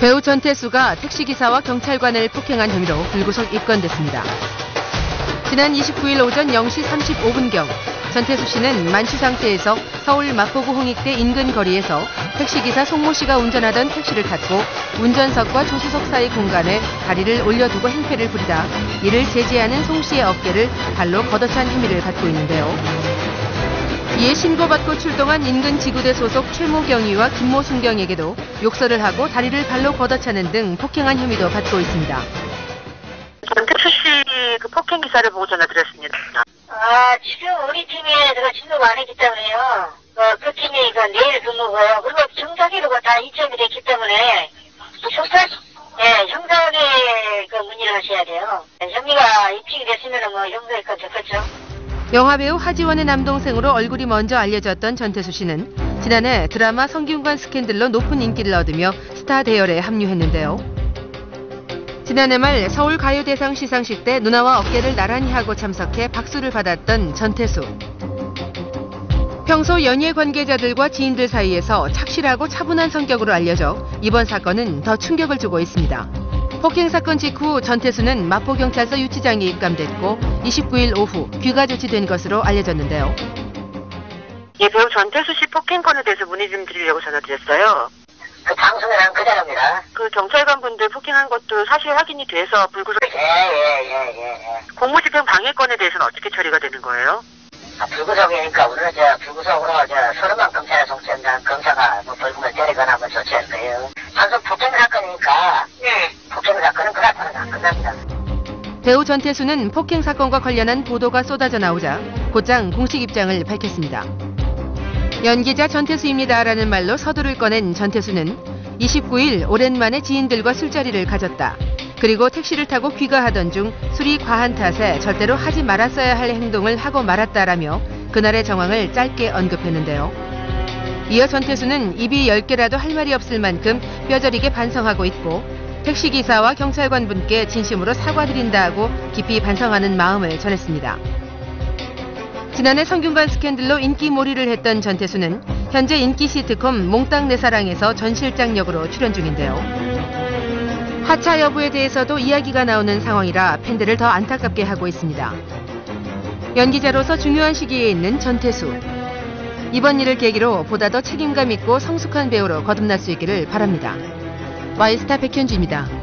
배우 전태수가 택시기사와 경찰관을 폭행한 혐의로 불구속 입건됐습니다. 지난 29일 오전 0시 35분경 전태수 씨는 만취 상태에서 서울 마포구 홍익대 인근 거리에서 택시기사 송모 씨가 운전하던 택시를 탔고 운전석과 조수석 사이 공간에 다리를 올려두고 행패를 부리다 이를 제지하는 송 씨의 어깨를 발로 걷어찬 혐의를 받고 있는데요. 이에 신고받고 출동한 인근 지구대 소속 최모 경위와 김모 순 경에게도 욕설을 하고 다리를 발로 걷어차는 등 폭행한 혐의도 받고 있습니다. 전태수 씨 그 폭행 기사를 보고 전화드렸습니다. 아, 지금 우리 팀에 제가 진도가 안 했기 때문에요. 어, 그 팀이 그 내일 근무고요. 그리고 정상기로가 다 이점이 됐기 때문에 형사, 예, 형사에 그 문의를 하셔야 돼요. 혐의가 입증이 됐으면 뭐 형사에 건 좋겠죠. 영화배우 하지원의 남동생으로 얼굴이 먼저 알려졌던 전태수 씨는 지난해 드라마 성균관 스캔들로 높은 인기를 얻으며 스타 대열에 합류했는데요. 지난해 말 서울 가요대상 시상식 때 누나와 어깨를 나란히 하고 참석해 박수를 받았던 전태수. 평소 연예 관계자들과 지인들 사이에서 착실하고 차분한 성격으로 알려져 이번 사건은 더 충격을 주고 있습니다. 폭행 사건 직후 전태수는 마포경찰서 유치장에 입감됐고 29일 오후 귀가 조치된 것으로 알려졌는데요. 예, 배우 전태수 씨 폭행 건에 대해서 문의 좀 드리려고 전화드렸어요. 그 방송이랑 그대로입니다. 그 경찰관 분들 폭행한 것도 사실 확인이 돼서 불구속 예, 예, 예, 예, 예. 공무집행 방해건에 대해서는 어떻게 처리가 되는 거예요? 아, 불구속이니까 우리는 저 불구속으로 저 서른만 검찰에 송치한다는 검사가 뭐 벌금을 때리거나 뭐 조치할 거예요. 단순 폭행 사건이니까 네. 폭행 끝납니다. 배우 전태수는 폭행 사건과 관련한 보도가 쏟아져 나오자 곧장 공식 입장을 밝혔습니다. 연기자 전태수입니다라는 말로 서두를 꺼낸 전태수는 29일 오랜만에 지인들과 술자리를 가졌다. 그리고 택시를 타고 귀가하던 중 술이 과한 탓에 절대로 하지 말았어야 할 행동을 하고 말았다라며 그날의 정황을 짧게 언급했는데요. 이어 전태수는 입이 10개라도 할 말이 없을 만큼 뼈저리게 반성하고 있고 택시기사와 경찰관 분께 진심으로 사과드린다고 깊이 반성하는 마음을 전했습니다. 지난해 성균관 스캔들로 인기몰이를 했던 전태수는 현재 인기 시트콤 몽땅 내 사랑에서 전 실장 역으로 출연 중인데요. 하차 여부에 대해서도 이야기가 나오는 상황이라 팬들을 더 안타깝게 하고 있습니다. 연기자로서 중요한 시기에 있는 전태수. 이번 일을 계기로 보다 더 책임감 있고 성숙한 배우로 거듭날 수 있기를 바랍니다. 와이스타 백현주입니다.